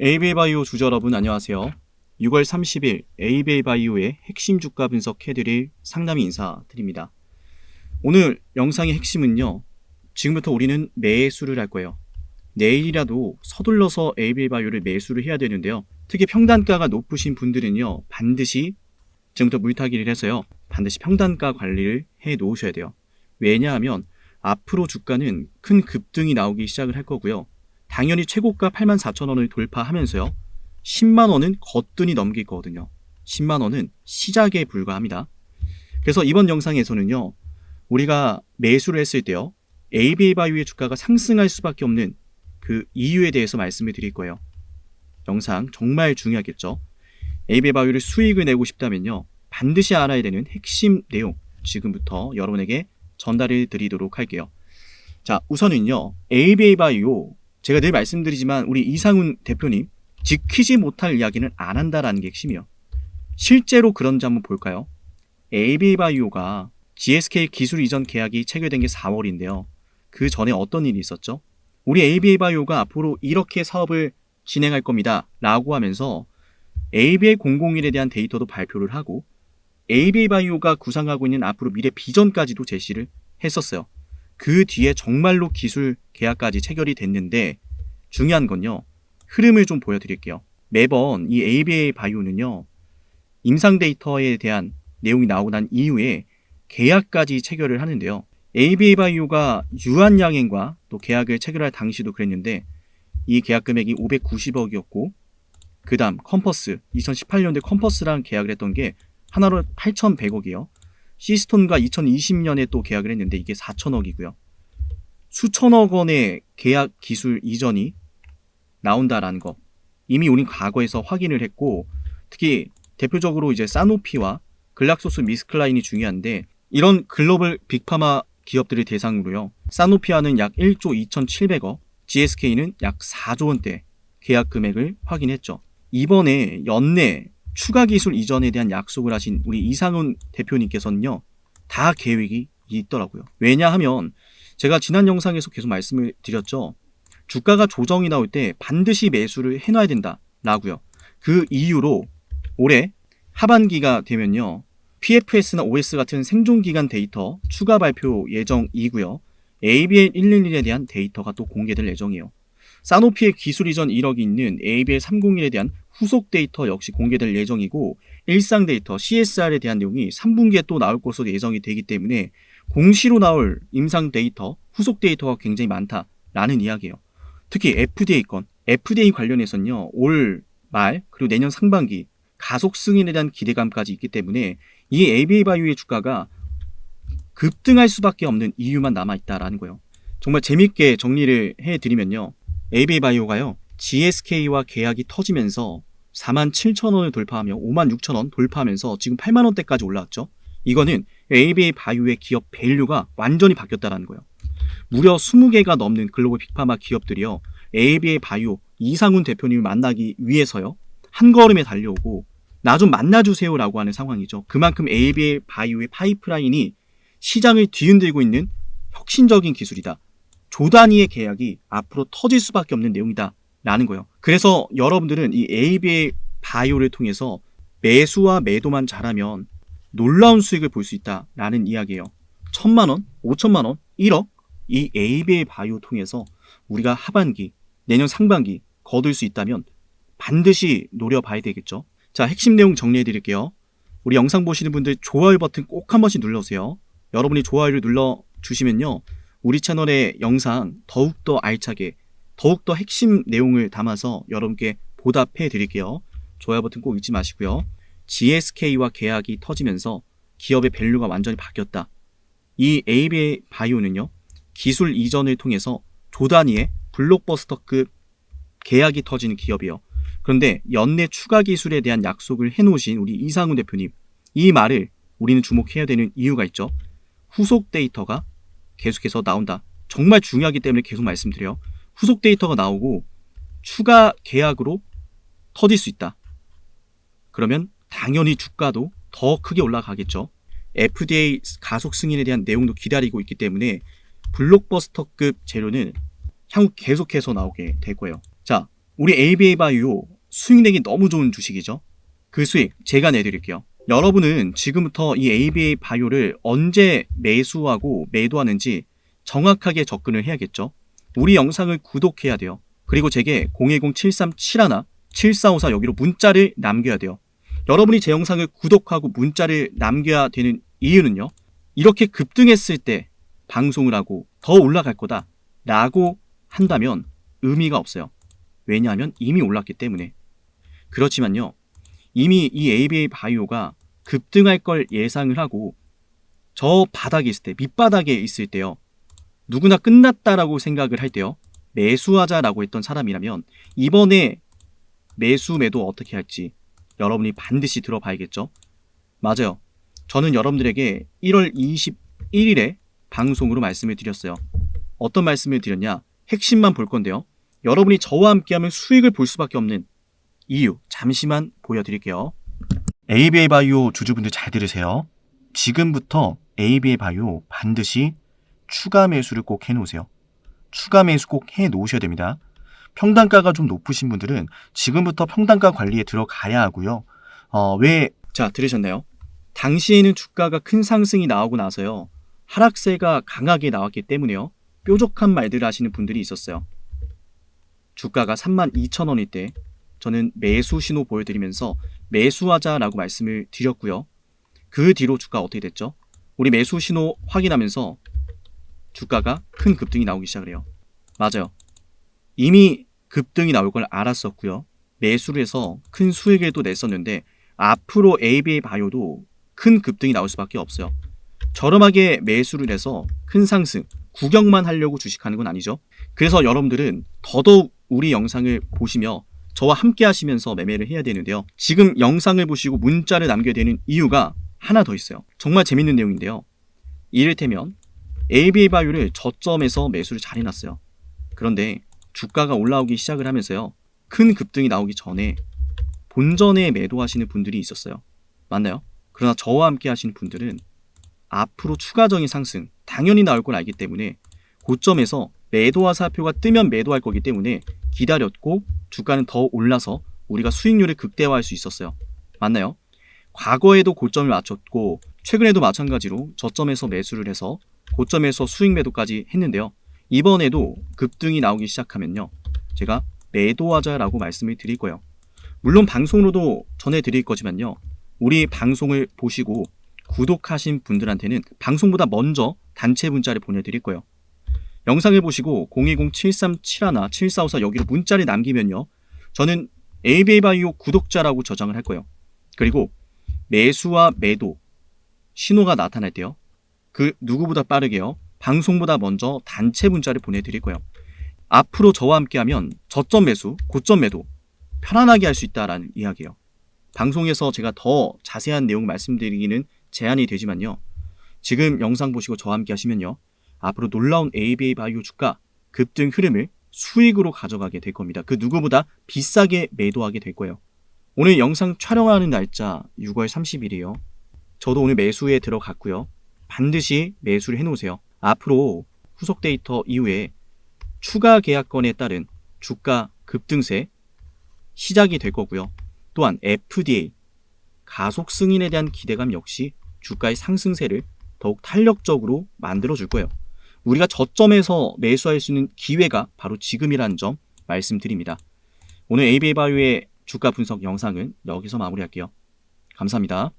ABA 바이오 주주 여러분 안녕하세요. 6월 30일 ABA 바이오의 핵심 주가 분석해드릴 상담 인사드립니다. 오늘 영상의 핵심은요. 지금부터 우리는 매수를 할 거예요. 내일이라도 서둘러서 ABA 바이오를 매수를 해야 되는데요. 특히 평단가가 높으신 분들은요. 반드시 지금부터 물타기를 해서요. 반드시 평단가 관리를 해 놓으셔야 돼요. 왜냐하면 앞으로 주가는 큰 급등이 나오기 시작을 할 거고요. 당연히 최고가 84,000원을 돌파하면서요. 10만 원은 거뜬히 넘길 거거든요. 10만 원은 시작에 불과합니다. 그래서 이번 영상에서는요. 우리가 매수를 했을 때요. ABA 바이오의 주가가 상승할 수밖에 없는 그 이유에 대해서 말씀을 드릴 거예요. 영상 정말 중요하겠죠. ABA 바이오를 수익을 내고 싶다면요. 반드시 알아야 되는 핵심 내용 지금부터 여러분에게 전달을 드리도록 할게요. 자, 우선은요. ABA 바이오 제가 늘 말씀드리지만 우리 이상훈 대표님 지키지 못할 이야기는 안 한다라는 게 핵심이에요. 실제로 그런지 한번 볼까요? AB 바이오가 GSK 기술 이전 계약이 체결된 게 4월인데요. 그 전에 어떤 일이 있었죠? 우리 ABA 바이오가 앞으로 이렇게 사업을 진행할 겁니다. 라고 하면서 ABA 001에 대한 데이터도 발표를 하고 ABA 바이오가 구상하고 있는 앞으로 미래 비전까지도 제시를 했었어요. 그 뒤에 정말로 기술 계약까지 체결이 됐는데 중요한 건요. 흐름을 좀 보여드릴게요. 매번 이 ABA 바이오는요. 임상 데이터에 대한 내용이 나오고 난 이후에 계약까지 체결을 하는데요. ABA 바이오가 유한양행과 또 계약을 체결할 당시도 그랬는데 이 계약 금액이 590억이었고 그 다음 컴퍼스 2018년도에 컴퍼스랑 계약을 했던 게 하나로 8,100억이요. 시스톤과 2020년에 또 계약을 했는데 이게 4천억이고요. 수천억 원의 계약 기술 이전이 나온다라는 거 이미 우린 과거에서 확인을 했고 특히 대표적으로 이제 사노피와 글락소스 미스클라인이 중요한데 이런 글로벌 빅파마 기업들을 대상으로요. 사노피아는 약 1조 2,700억, GSK는 약 4조 원대 계약 금액을 확인했죠. 이번에 연내 추가 기술 이전에 대한 약속을 하신 우리 이상훈 대표님께서는요, 다 계획이 있더라고요. 왜냐하면 제가 지난 영상에서 계속 말씀을 드렸죠. 주가가 조정이 나올 때 반드시 매수를 해놔야 된다라고요. 그 이유로 올해 하반기가 되면요. PFS나 OS 같은 생존 기간 데이터 추가 발표 예정이고요. ABL 111에 대한 데이터가 또 공개될 예정이에요. 사노피의 기술 이전 1억이 있는 ABL 301에 대한 후속 데이터 역시 공개될 예정이고 일상 데이터 CSR에 대한 내용이 3분기에 또 나올 것으로 예정이 되기 때문에 공시로 나올 임상 데이터, 후속 데이터가 굉장히 많다라는 이야기예요. 특히 FDA 건, FDA 관련해서는요, 올 말, 그리고 내년 상반기 가속 승인에 대한 기대감까지 있기 때문에 이 ABA 바이오의 주가가 급등할 수밖에 없는 이유만 남아 있다라는 거예요. 정말 재밌게 정리를 해 드리면요. ABA 바이오가요, GSK와 계약이 터지면서 4만 7천 원을 돌파하며 5만 6천 원 돌파하면서 지금 8만 원대까지 올라왔죠. 이거는 ABA 바이오의 기업 밸류가 완전히 바뀌었다라는 거예요. 무려 20개가 넘는 글로벌 빅파마 기업들이요. ABA 바이오 이상훈 대표님을 만나기 위해서요. 한 걸음에 달려오고 나 좀 만나주세요라고 하는 상황이죠. 그만큼 ABA 바이오의 파이프라인이 시장을 뒤흔들고 있는 혁신적인 기술이다. 조 단위의 계약이 앞으로 터질 수밖에 없는 내용이다. 라는 거예요. 그래서 여러분들은 이 ABA 바이오를 통해서 매수와 매도만 잘하면 놀라운 수익을 볼 수 있다라는 이야기예요. 천만 원, 오천만 원, 1억 이 ABA 바이오 통해서 우리가 하반기, 내년 상반기 거둘 수 있다면 반드시 노려봐야 되겠죠. 자, 핵심 내용 정리해 드릴게요. 우리 영상 보시는 분들 좋아요 버튼 꼭 한 번씩 눌러주세요. 여러분이 좋아요를 눌러 주시면요. 우리 채널의 영상 더욱더 알차게, 더욱더 핵심 내용을 담아서 여러분께 보답해 드릴게요. 좋아요 버튼 꼭 잊지 마시고요. GSK와 계약이 터지면서 기업의 밸류가 완전히 바뀌었다. 이 ABA 바이오는요. 기술 이전을 통해서 조단위의 블록버스터급 계약이 터지는 기업이에요. 그런데 연내 추가 기술에 대한 약속을 해놓으신 우리 이상훈 대표님, 이 말을 우리는 주목해야 되는 이유가 있죠. 후속 데이터가 계속해서 나온다. 정말 중요하기 때문에 계속 말씀드려요. 후속 데이터가 나오고 추가 계약으로 터질 수 있다. 그러면 당연히 주가도 더 크게 올라가겠죠. FDA 가속 승인에 대한 내용도 기다리고 있기 때문에 블록버스터급 재료는 향후 계속해서 나오게 될 거예요. 자, 우리 ABA 바이오 수익 내기 너무 좋은 주식이죠. 그 수익 제가 내드릴게요. 여러분은 지금부터 이 ABA 바이오를 언제 매수하고 매도하는지 정확하게 접근을 해야겠죠. 우리 영상을 구독해야 돼요. 그리고 제게 010-7371 7454 여기로 문자를 남겨야 돼요. 여러분이 제 영상을 구독하고 문자를 남겨야 되는 이유는요. 이렇게 급등했을 때 방송을 하고 더 올라갈 거다 라고 한다면 의미가 없어요. 왜냐하면 이미 올랐기 때문에. 그렇지만요. 이미 이 ABA 바이오가 급등할 걸 예상을 하고 저 바닥에 있을 때, 밑바닥에 있을 때요. 누구나 끝났다라고 생각을 할 때요. 매수하자라고 했던 사람이라면 이번에 매수 매도 어떻게 할지 여러분이 반드시 들어봐야겠죠. 맞아요. 저는 여러분들에게 1월 21일에 방송으로 말씀을 드렸어요. 어떤 말씀을 드렸냐? 핵심만 볼 건데요. 여러분이 저와 함께하면 수익을 볼 수밖에 없는 이유 잠시만 보여드릴게요. ABA 바이오 주주분들 잘 들으세요. 지금부터 ABA 바이오 반드시 추가 매수를 꼭 해놓으세요. 추가 매수 꼭 해놓으셔야 됩니다. 평단가가 좀 높으신 분들은 지금부터 평단가 관리에 들어가야 하고요. 어, 왜? 자, 들으셨나요? 당시에는 주가가 큰 상승이 나오고 나서요. 하락세가 강하게 나왔기 때문에요. 뾰족한 말들을 하시는 분들이 있었어요. 주가가 32,000원일 때 저는 매수 신호 보여드리면서 매수하자라고 말씀을 드렸고요. 그 뒤로 주가 어떻게 됐죠? 우리 매수 신호 확인하면서 주가가 큰 급등이 나오기 시작을 해요. 맞아요. 이미 급등이 나올 걸 알았었고요. 매수를 해서 큰 수익을 또 냈었는데 앞으로 ABA 바이오도 큰 급등이 나올 수밖에 없어요. 저렴하게 매수를 해서 큰 상승, 구경만 하려고 주식하는 건 아니죠. 그래서 여러분들은 더더욱 우리 영상을 보시며 저와 함께 하시면서 매매를 해야 되는데요. 지금 영상을 보시고 문자를 남겨야 되는 이유가 하나 더 있어요. 정말 재밌는 내용인데요. 이를테면 ABA 바이오를 저점에서 매수를 잘 해놨어요. 그런데 주가가 올라오기 시작을 하면서요. 큰 급등이 나오기 전에 본전에 매도하시는 분들이 있었어요. 맞나요? 그러나 저와 함께 하시는 분들은 앞으로 추가적인 상승 당연히 나올 걸 알기 때문에 고점에서 매도와 사표가 뜨면 매도할 거기 때문에 기다렸고 주가는 더 올라서 우리가 수익률을 극대화할 수 있었어요. 맞나요? 과거에도 고점을 맞췄고 최근에도 마찬가지로 저점에서 매수를 해서 고점에서 수익 매도까지 했는데요. 이번에도 급등이 나오기 시작하면요. 제가 매도하자라고 말씀을 드릴 거예요. 물론 방송으로도 전해드릴 거지만요. 우리 방송을 보시고 구독하신 분들한테는 방송보다 먼저 단체 문자를 보내드릴 거예요. 영상을 보시고 010-7371 7454 여기로 문자를 남기면요. 저는 ABA 바이오 구독자라고 저장을 할 거예요. 그리고 매수와 매도 신호가 나타날 때요. 그 누구보다 빠르게요. 방송보다 먼저 단체 문자를 보내드릴 거예요. 앞으로 저와 함께하면 저점 매수, 고점 매도 편안하게 할 수 있다라는 이야기예요. 방송에서 제가 더 자세한 내용 말씀드리기는 제한이 되지만요. 지금 영상 보시고 저와 함께 하시면요. 앞으로 놀라운 ABA 바이오 주가 급등 흐름을 수익으로 가져가게 될 겁니다. 그 누구보다 비싸게 매도하게 될 거예요. 오늘 영상 촬영하는 날짜 6월 30일이에요. 저도 오늘 매수에 들어갔고요. 반드시 매수를 해놓으세요. 앞으로 후속 데이터 이후에 추가 계약건에 따른 주가 급등세 시작이 될 거고요. 또한 FDA 가속 승인에 대한 기대감 역시 주가의 상승세를 더욱 탄력적으로 만들어 줄 거예요. 우리가 저점에서 매수할 수 있는 기회가 바로 지금이라는 점 말씀드립니다. 오늘 ABA 바이오의 주가 분석 영상은 여기서 마무리할게요. 감사합니다.